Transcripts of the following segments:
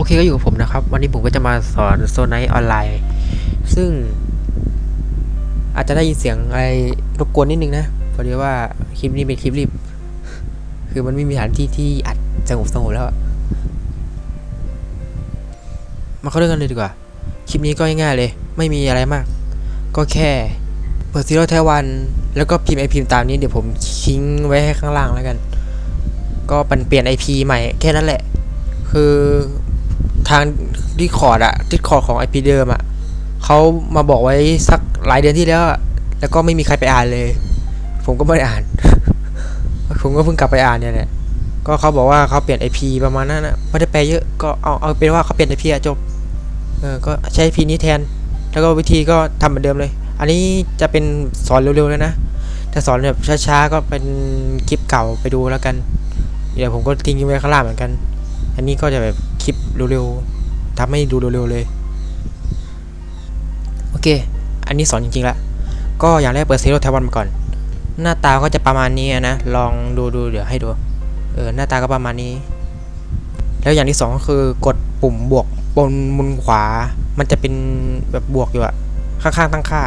โอเคก็อยู่กับผมนะครับ วันนี้ผมก็จะมาสอนโซนไนออนไลน์ ซึ่ง อาจจะได้ยินเสียงอะไรรบกวนนิดนึงนะเพราะดีว่าคลิปนี้เป็นคลิปรีบ คือมันไม่มีสถานที่ที่อัดสงบสงบแล้วมาเข้าเรื่องกันเลยดีกว่า คลิปนี้ก็ง่ายๆเลย ไม่มีอะไรมาก ก็แค่เปิดซีโร่ไทวันแล้วก็พิมพ์ไอพิมพ์ตามนี้เดี๋ยวผมทิ้งไว้ให้ข้างล่างแล้วกัน ก็มันเปลี่ยน IP ใหม่แค่นั้นแหละ คือ ทางดิคอร์ดอะดิคอร์ดของ IP เดิมอะเขามาบอกไว้สักหลายเดือนที่แล้วแล้วก็ไม่มีใครไปอ่านเลย ผมก็ไม่ได้อ่าน ผมก็เพิ่งกลับไปอ่านเนี่ยแหละก็เขาบอกว่าเขาเปลี่ยน IP ประมาณนั้นนะไม่ได้แปลเยอะก็เอาเอาเป็นว่าเขาเปลี่ยน IP อะจบเออก็ใช้ IP นี้แทน แล้วก็วิธีก็ทำเหมือนเดิมเลย อันนี้จะเป็นสอนเร็วๆเลยนะถ้าสอนแบบช้าๆก็เป็นคลิปเก่าไปดูแล้วกัน เดี๋ยวผมก็ทิ้งไว้ข้างล่างเหมือนกัน อันนี้ก็จะแบบ คลิปเร็วๆทำให้ดูเร็วๆเลย โอเค อันนี้สอนจริงๆละ ก็อย่างแรกเปิดซีโร่แทวันมาก่อน หน้าตาก็จะประมาณนี้นะ ลองดูดูเดี๋ยวให้ดู เออ หน้าตาก็ประมาณนี้ แล้วอย่างที่สองก็คือกดปุ่มบวกบนมุมขวา มันจะเป็นแบบบวกอยู่อะข้างๆตั้งค่า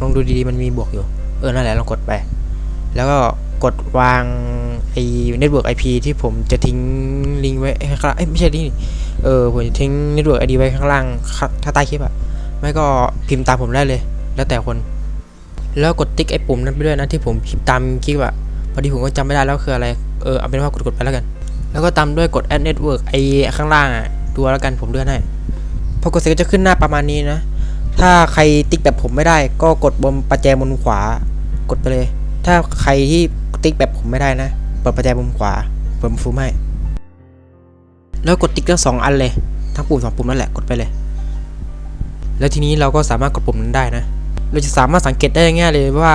ลองดูดีๆมันมีบวกอยู่ เออ นั่นแหละลองกดไป แล้วก็ กดวางไอ้เน็ตเวิร์กไอพีที่ผมจะทิ้งลิงก์ไว้ข้างล่างเอ้ยไม่ใช่ลิงก์นี่เออผมจะทิ้งเน็ตเวิร์กไอดีไว้ข้างล่างข้างถ้าใต้คลิปอะไม่ก็พิมพ์ตามผมได้เลย แล้วแต่คน แล้วกดติ๊กไอ้ปุ่มนั้นไปด้วยนะที่ผมพิมพ์ตามคลิปอะพอดีผมก็จำไม่ได้แล้วคืออะไรเออเอาเป็นว่ากดกดไปแล้วกัน แล้วก็ตามด้วยกด add network ไอ้ข้างล่างอะดูแล้วกันผมเลื่อนให้พอกดเสร็จก็จะขึ้นหน้าประมาณนี้นะถ้าใครติ๊กแบบผมไม่ได้ก็กดบนประแจบนขวากดไปเลย ถ้าใครที่ติ๊กแบบผมไม่ได้นะ เปิดประแจมุมขวา เปิดมุมฟูมให้ แล้วกดติ๊กทั้งสองอันเลย ทั้งปุ่มสองปุ่มนั่นแหละ กดไปเลย แล้วทีนี้เราก็สามารถกดปุ่มนั้นได้นะ เราจะสามารถสังเกตได้ง่ายเลยว่า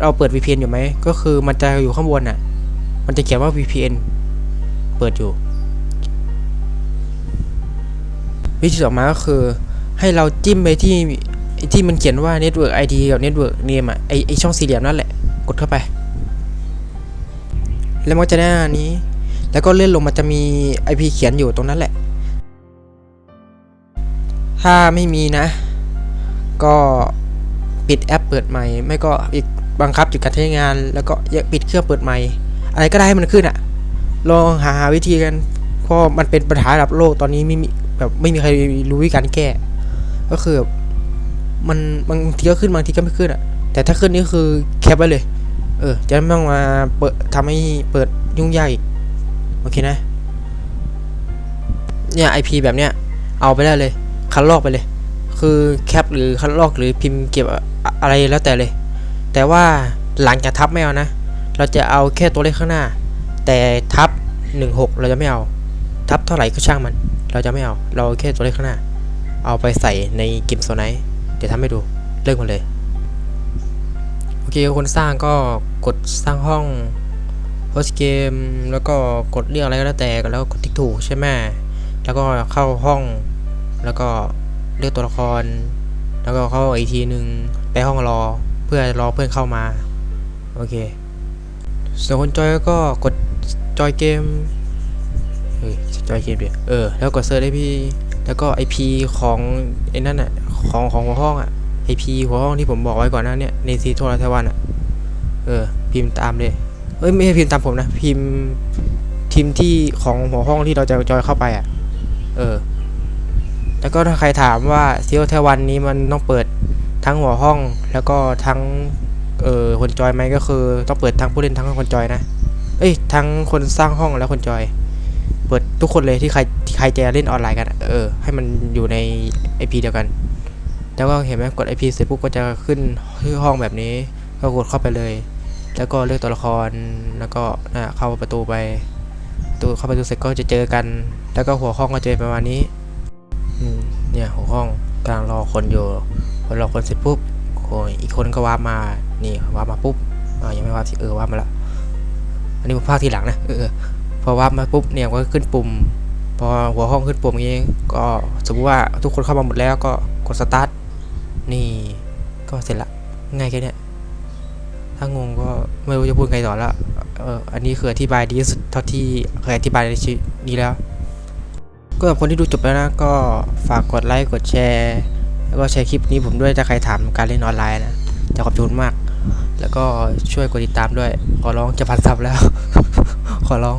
เราเปิด VPN อยู่ไหม ก็คือมันจะอยู่ข้างบนน่ะ มันจะเขียนว่า VPN เปิดอยู่ วิธีต่อมาก็คือ ให้เราจิ้มไปที่ที่มันเขียนว่า Network ID กับ Network Name อะไอไอช่องสี่เหลี่ยมนั่นแหละ กดเข้าไป แล้วมันจะได้หน้านี้ แล้วก็เลื่อนลงมันจะมี IP เขียนอยู่ตรงนั้นแหละ ถ้าไม่มีนะ ก็ปิดแอปเปิดใหม่ ไม่ก็อีกบังคับจุดการใช้งาน แล้วก็ปิดเครื่องเปิดใหม่ อะไรก็ได้ให้มันขึ้นอะลองหาหาวิธีกันเพราะมันเป็นปัญหาระดับโลกตอนนี้ไม่มีแบบไม่มีใครรู้วิธีการแก้ ก็คือมันบางทีก็ขึ้นบางทีก็ไม่ขึ้นอะแต่ถ้าขึ้นนี่คือแคปไว้เลย เออ จะไม่ต้องมาเปิดทำให้เปิดยุ่งยากอีก โอเคนะ เนี่ย IP แบบเนี้ย เอาไปได้เลย คัดลอกไปเลย คือแคปหรือคัดลอกหรือพิมพ์เก็บอะไรแล้วแต่เลย แต่ว่าหลังจากทับไม่เอานะ เราจะเอาแค่ตัวเลขข้างหน้า แต่ทับ 16 เราจะไม่เอา ทับเท่าไหร่ก็ช่างมัน เราจะไม่เอา เราแค่ตัวเลขข้างหน้า เอาไปใส่ในเกมโซนไนเดี๋ยวทำให้ดู เริ่มกันเลย โอเคคนสร้างก็กดสร้างห้องโพสเกมแล้วก็กดเรียกอะไรก็แล้วแต่แล้วกดติ๊กถูกใช่ไหมแล้วก็เข้าห้อง แล้วก็เลือกตัวละคร แล้วก็เข้าอีกทีหนึ่งไปห้องรอเพื่อรอเพื่อนเข้ามาโอเคส่วนคนจอยก็กดจอยเกมเฮ้ยจอยเกมเดียวเออแล้วกดเซิร์ชไอพีแล้วก็ IP ของไอ้นั่นอะของของหัวห้องอะ IP หัวห้องที่ผมบอกไว้ก่อนหน้าเนี่ยในซีโทรไทวันอะเออพิมพ์ตามเลยเอ้ยไม่ใช่พิมพ์ตามผมนะพิมพ์ทีมที่ของหัวห้องที่เราจะจอยเข้าไปอะเออแล้วก็ถ้าใครถามว่าซีโทรไทวันนี้มันต้องเปิดทั้งหัวห้องแล้วก็ทั้งเออคนจอยไหมก็คือต้องเปิดทั้งผู้เล่นทั้งคนจอยนะเอ้ยทั้งคนสร้างห้องและคนจอย เปิดทุกคนเลยที่ใครใครจะเล่นออนไลน์กัน เออ ให้มันอยู่ใน IP เดียวกัน แล้วก็เห็นไหมกด IP เสร็จปุ๊บก็จะขึ้นชื่อห้องแบบนี้ ก็กดเข้าไปเลย แล้วก็เลือกตัวละคร แล้วก็เข้าประตูไปประตูเข้าประตูเสร็จก็จะเจอกัน แล้วก็หัวห้องก็จะเป็นประมาณนี้เนี่ยหัวห้องกำลังรอคนอยู่พอรอคนเสร็จปุ๊บโอ้ยอีกคนก็วาร์ปมา นี่วาร์ปมาปุ๊บอ่ายังไม่วาร์ปเออวาร์ปมาแล้วอันนี้ผมพากทีหลังนะเออพอวาร์ปมาปุ๊บเนี่ยก็ขึ้นปุ่ม พอหัวห้องขึ้นปุ่มอย่างงี้ก็สมมติว่าทุกคนเข้ามาหมดแล้วก็กดสตาร์ท นี่ก็เสร็จละง่ายแค่นี้ถ้างงก็ไม่รู้จะพูดไงต่อละเอออันนี้คืออธิบายดีที่สุดเท่าที่เคยอธิบายในชีวิตนี้แล้ว ก็สำหรับคนที่ดูจบแล้วนะก็ฝากกดไลค์กดแชร์ แล้วก็แชร์คลิปนี้ผมด้วยถ้าใครถามการเล่นออนไลน์นะจะขอบคุณมาก แล้วก็ช่วยกดติดตามด้วย ขอร้องจะพันซับแล้ว ขอร้อง